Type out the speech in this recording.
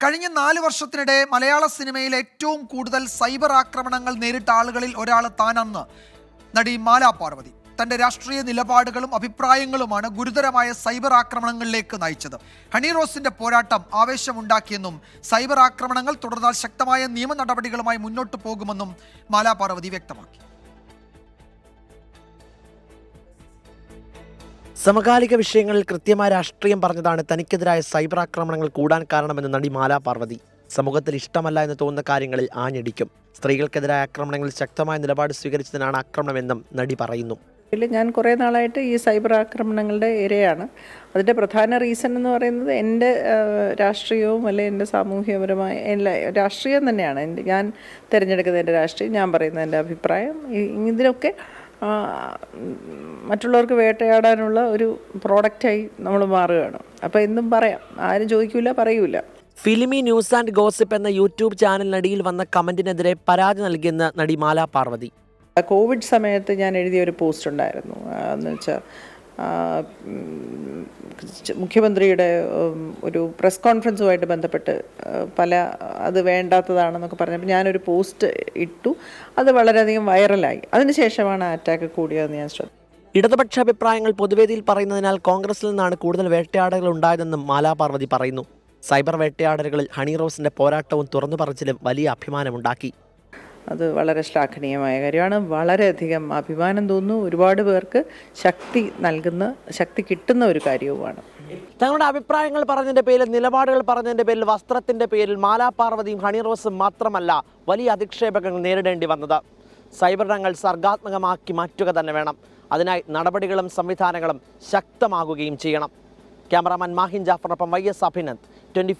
കഴിഞ്ഞ നാല് വർഷത്തിനിടെ മലയാള സിനിമയിൽ ഏറ്റവും കൂടുതൽ സൈബർ ആക്രമണങ്ങൾ നേരിട്ട ആളുകളിൽ ഒരാൾ താനെന്ന് നടി മാലാ പാർവതി. തന്റെ രാഷ്ട്രീയ നിലപാടുകളും അഭിപ്രായങ്ങളുമാണ് ഗുരുതരമായ സൈബർ ആക്രമണങ്ങളിലേക്ക് നയിച്ചത്. ഹണി റോസിന്റെ പോരാട്ടം ആവേശമുണ്ടാക്കിയെന്നും സൈബർ ആക്രമണങ്ങൾ തുടർന്നാൽ ശക്തമായ നിയമ നടപടികളുമായി മുന്നോട്ട് പോകുമെന്നും മാലാ പാർവതി വ്യക്തമാക്കി. സമകാലിക വിഷയങ്ങളിൽ കൃത്യമായ രാഷ്ട്രീയം പറഞ്ഞതാണ് തനിക്കെതിരായ സൈബർ ആക്രമണങ്ങൾ കൂടാൻ കാരണമെന്ന് നടി മാലാ പാർവതി. സമൂഹത്തിൽ ഇഷ്ടമല്ല എന്ന് തോന്നുന്ന കാര്യങ്ങളിൽ ആഞ്ഞടിക്കും. സ്ത്രീകൾക്കെതിരായ ആക്രമണങ്ങളിൽ ശക്തമായ നിലപാട് സ്വീകരിച്ചതിനാണ് ആക്രമണമെന്നും നടി പറയുന്നു. ഞാൻ കുറേ നാളായിട്ട് ഈ സൈബർ ആക്രമണങ്ങളുടെ ഇരയാണ്. അതിന്റെ പ്രധാന റീസൺ എന്ന് പറയുന്നത് എന്റെ രാഷ്ട്രീയവും അല്ലെ എന്റെ സാമൂഹ്യപരമായ എല്ലാ രാഷ്ട്രീയം തന്നെയാണ്. എന്റെ ഞാൻ തിരഞ്ഞെടുക്കുന്ന എന്റെ രാഷ്ട്രീയം ഞാൻ പറയുന്ന എന്റെ അഭിപ്രായം ആ, മറ്റുള്ളവർക്ക് വേട്ടയാടാനുള്ള ഒരു പ്രോഡക്റ്റായി നമ്മൾ മാറുകയാണ്. അപ്പോൾ എന്തും പറയാം. ആരും ചോദിക്കില്ല പറയൂല. ഫിലിമി ന്യൂസ് ആൻഡ് ഗോസിപ്പ് എന്ന യൂട്യൂബ് ചാനലിനടിയിൽ വന്ന കമന്റിനെതിരെ പരാതി നൽകിയെന്ന് നടി മാലാ പാർവതി. കോവിഡ് സമയത്ത് ഞാൻ എഴുതിയ ഒരു പോസ്റ്റ് ഉണ്ടായിരുന്നു. എന്ന് വെച്ചാൽ മുഖ്യമന്ത്രിയുടെ ഒരു പ്രസ് കോൺഫറൻസുമായിട്ട് ബന്ധപ്പെട്ട് പല അത് വേണ്ടാത്തതാണെന്നൊക്കെ പറഞ്ഞപ്പോൾ ഞാനൊരു പോസ്റ്റ് ഇട്ടു. അത് വളരെയധികം വൈറലായി. അതിനുശേഷമാണ് ആ അറ്റാക്ക് കൂടിയതെന്ന് ഞാൻ ശ്രദ്ധിച്ചു ഇടതുപക്ഷ അഭിപ്രായങ്ങൾ പൊതുവേദിയിൽ പറയുന്നതിനാൽ കോൺഗ്രസിൽ നിന്നാണ് കൂടുതൽ വേട്ടയാടലുകൾ ഉണ്ടായതെന്നും മാലാ പാർവതി പറയുന്നു. സൈബർ വേട്ടയാടലുകളിൽ ഹണി റോസിന്റെ പോരാട്ടവും തുറന്നു പറച്ചിലും വലിയ അഭിമാനമുണ്ടാക്കി. അത് വളരെ ശ്ലാഘനീയമായ കാര്യമാണ്. വളരെയധികം അഭിമാനം തോന്നുന്നു. ഒരുപാട് പേർക്ക് ശക്തി നൽകുന്ന ശക്തി കിട്ടുന്ന ഒരു കാര്യവുമാണ്. തങ്ങളുടെ അഭിപ്രായങ്ങൾ പറഞ്ഞതിന്റെ പേരിൽ നിലപാടുകൾ പറഞ്ഞതിന്റെ പേരിൽ വസ്ത്രത്തിന്റെ പേരിൽ മാലാപാർവതിയും ഹണി റോസും മാത്രമല്ല വലിയ അധിക്ഷേപങ്ങൾ നേരിടേണ്ടി വന്നത്. സൈബർ രംഗങ്ങൾ സർഗാത്മകമാക്കി മാറ്റുക തന്നെ വേണം. അതിനായി നടപടികളും സംവിധാനങ്ങളും ശക്തമാകുകയും ചെയ്യണം. ക്യാമറാമാൻ മാഹിൻ ജാഫറിനൊപ്പം വൈ എസ് അഭിനന്ദ് ട്വന്റി